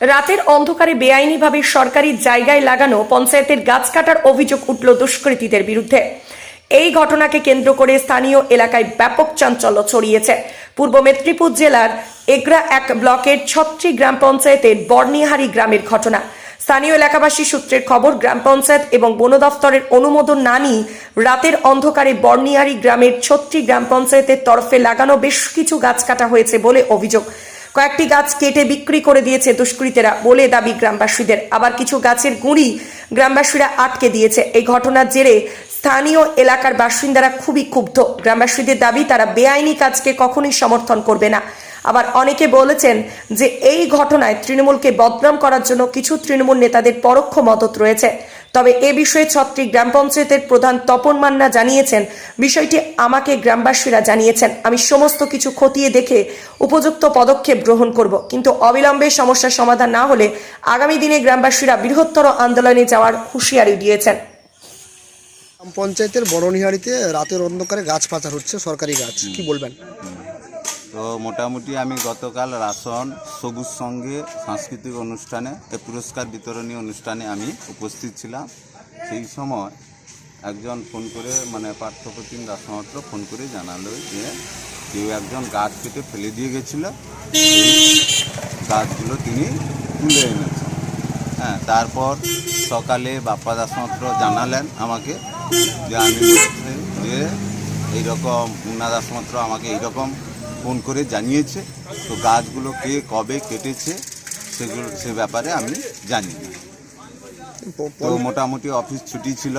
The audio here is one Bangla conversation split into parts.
রাতের অন্ধকারে বেআইনিভাবে সরকারি জায়গায় লাগানো পঞ্চায়েতের গাছ কাটার অভিযোগ উঠল দুষ্কৃতীদের বিরুদ্ধে। এই ঘটনাকে কেন্দ্র করে স্থানীয় এলাকায় ব্যাপক চাঞ্চল্য ছড়িয়েছে। পূর্ব মেদিনীপুর জেলার এগরা এক ব্লকের ছত্রি গ্রাম পঞ্চায়েতের বর্নিহারি গ্রামের ঘটনা। স্থানীয় এলাকাবাসী সূত্রের খবর, গ্রাম পঞ্চায়েত এবং বন দফতরের অনুমোদন না নিয়ে রাতের অন্ধকারে বর্নিহারি গ্রামের ছত্রি গ্রাম পঞ্চায়েতের তরফে লাগানো বেশ কিছু গাছ কাটা হয়েছে বলে অভিযোগ। কয়েকটি গাছ কেটে বিক্রি করে দিয়েছে দুষ্কৃতীরা বলে দাবি গ্রামবাসীদের। আবার কিছু গাছের গুঁড়ি গ্রামবাসীরা আটকে দিয়েছে। এই ঘটনার জেরে স্থানীয় এলাকার বাসিন্দারা খুবই ক্ষুব্ধ। গ্রামবাসীদের দাবি, তারা বেআইনি কাজকে কখনোই সমর্থন করবে না। আবার অনেকে বলেছেন যে, এই ঘটনায় তৃণমূলকে বদনাম করার জন্য কিছু তৃণমূল নেতাদের পরোক্ষ মদত রয়েছে। তবে এ বিষয়ে ছত্রি গ্রাম পঞ্চায়েতের প্রধান তপন মান্না জানিয়েছেন, বিষয়টি আমাকে গ্রামবাসীরা জানিয়েছেন। আমি সমস্ত কিছু খতিয়ে দেখে উপযুক্ত পদক্ষেপ গ্রহণ করব। কিন্তু অবিলম্বে সমস্যার সমাধান না হলে আগামী দিনে গ্রামবাসীরা বৃহত্তর আন্দোলনে যাওয়ার হুঁশিয়ারি দিয়েছেন। পঞ্চায়েতের বড়নিহারিতে রাতের অন্ধকারে গাছ পাচার হচ্ছে, সরকারি গাছ। কি বলবেন? তো মোটামুটি আমি গতকাল রাসন সবুজ সঙ্গে সাংস্কৃতিক অনুষ্ঠানে এই পুরস্কার বিতরণী অনুষ্ঠানে আমি উপস্থিত ছিলাম। সেই সময় একজন ফোন করে মানে পার্থপ্রতিম দাসমাত্র ফোন করে জানালো যে কেউ একজন গাছ কেটে ফেলে দিয়ে গেছিল। গাছগুলো তিনি তুলে এনেছেন। হ্যাঁ তারপর সকালে বাপ্পা দাসমাত্র জানালেন আমাকে যে আমি যে এইরকম মুন্না দাসমাত্র আমাকে এইরকম ফোন করে জানিয়েছে। তো গাছগুলো কে কবে কেটেছে সেগুলো সে ব্যাপারে আমি জানি না। তো মোটামুটি অফিস ছুটি ছিল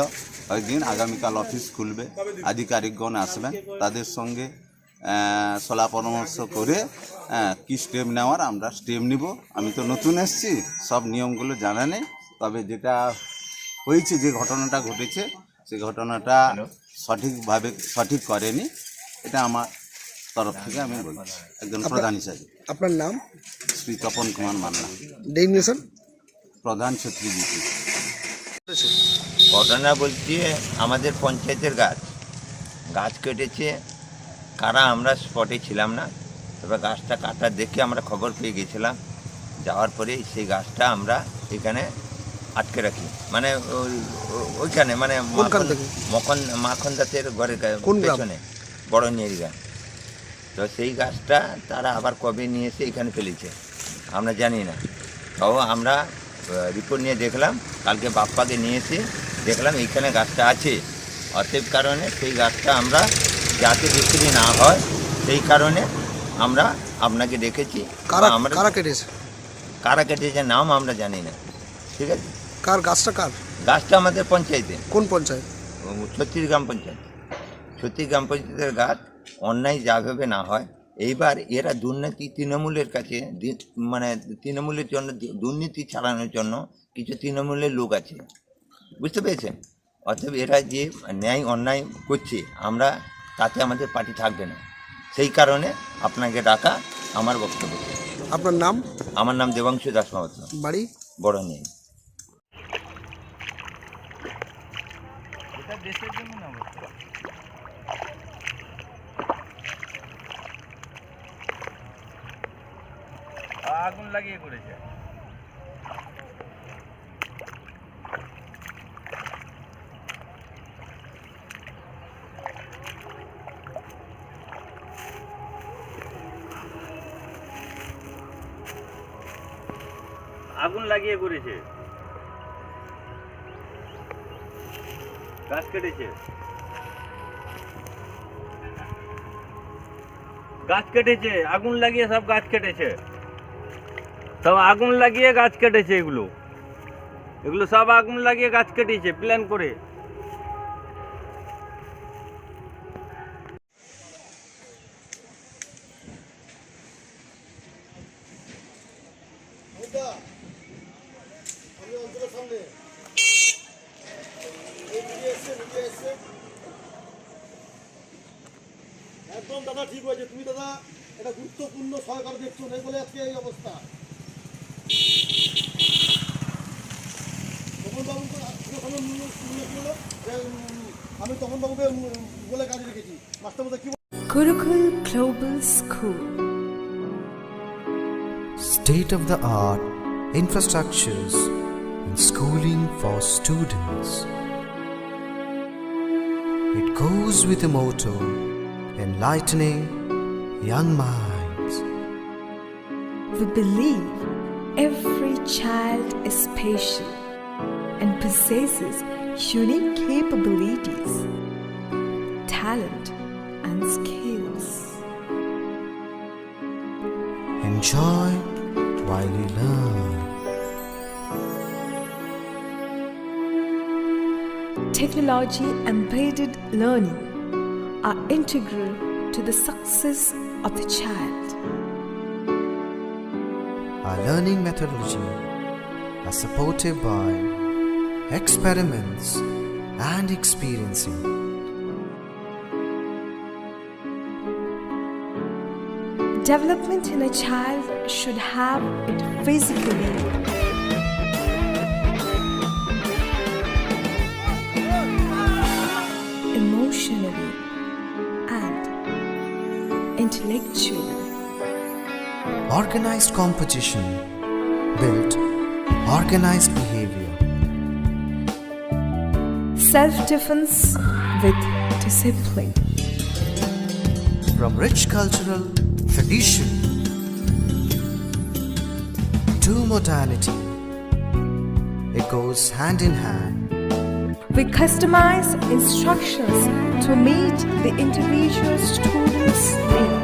কয়েকদিন আগামীকাল অফিস খুলবে। আধিকারিকগণ আসবেন তাদের সঙ্গে সলা পরামর্শ করে কি স্টেপ নেওয়ার আমরা স্টেপ নিব। আমি তো নতুন এসছি সব নিয়মগুলো জানা নেই। তবে যেটা হয়েছে যে ঘটনাটা ঘটেছে সেই ঘটনাটা সঠিকভাবে সঠিক করেনি। এটা আমার তরফ থেকে আমি বলছি। একজন প্রধান হিসাবে। আপনার নাম? শ্রী তপন কুমার মান্না। ডেমিনেশন প্রধান ছত্রীজিপি ঘটনা বলছি আমাদের পঞ্চায়েতের গাছ। গাছ কেটেছে। কারা আমরা স্পটে ছিলাম না। তবে গাছটা কাটা দেখে আমরা খবর পেয়ে গেছিলাম। যাওয়ার পরে সেই গাছটা আমরা এখানে আটকে রাখি। মানে ওই- ওইখানে মানে মাখন- মখন দাসের ঘরের পেছনে বড় নিয়ে গাছ তো সেই গাছটা তারা আবার কবে নিয়ে এসে এখানে ফেলেছে আমরা জানি না। তাও আমরা রিপোর্ট নিয়ে দেখলাম কালকে বাপ্পাকে নিয়ে এসে দেখলাম এইখানে গাছটা আছে। অতএব কারণে সেই গাছটা আমরা যাতে বিক্রি না হয় সেই কারণে আমরা আপনাকে ডেকেছি কারা আমরা কারা কেটেছে? কারা কেটেছে নাম আমরা জানি না। ঠিক আছে? কার গাছটা কার? গাছটা আমাদের পঞ্চায়েতে কোন পঞ্চায়েত? ছত্রিশ গ্রাম পঞ্চায়েত। ছত্রিশ গ্রাম পঞ্চায়েতের গাছ অন্যায় যা যাভাবে না হয়। এইবার এরা দুর্নীতি তৃণমূলের কাছে মানে তৃণমূলের জন্য দুর্নীতি চালানোর জন্য কিছু তৃণমূলের লোক আছে। বুঝতে পেরেছেন? অর্থাৎ এরা যে ন্যায় অন্যায় করছে আমরা তাতে আমাদের পার্টি থাকবে না। সেই কারণে আপনাকে ডাকা আমার বক্তব্য। আপনার নাম? আমার নাম দেবাংশু দাস মাহাত্ম বাড়ি? বড় নিয়ে আগুন লাগিয়ে করেছে। আগুন লাগিয়ে করেছে। গাছ কেটেছে। গাছ কেটেছে, আগুন লাগিয়ে সব গাছ কেটেছে। সব আগুন লাগিয়ে গাছ কেটেছে এগুলো। এগুলো সব আগুন লাগিয়ে গাছ কেটেছে প্ল্যান করে। একদম দাদা ঠিক হয়েছে। তুমি দাদা এটা গুরুত্বপূর্ণ সরকার দেখছ না বলে আজকে এই অবস্থা। আমি তপনবাবুকে উম, বলে কাজে রেখেছি মাস্টারমশাই কি Gurukul Global School. state of the art infrastructures, and schooling for students. It goes with a motto enlightening young minds. We believe every child is special and possesses unique capabilities, talent, and skills. Enjoy while you learn. Technology embedded learning are integral to the success of the child. Our learning methodology are supported by experiments and experiencing. Development in a child should have it physically, emotionally, and intellectually. Organized competition built organized behavior. Self defense with discipline. From rich cultural tradition to modernity, it goes hand in hand. We customize instructions to meet the individual student's needs.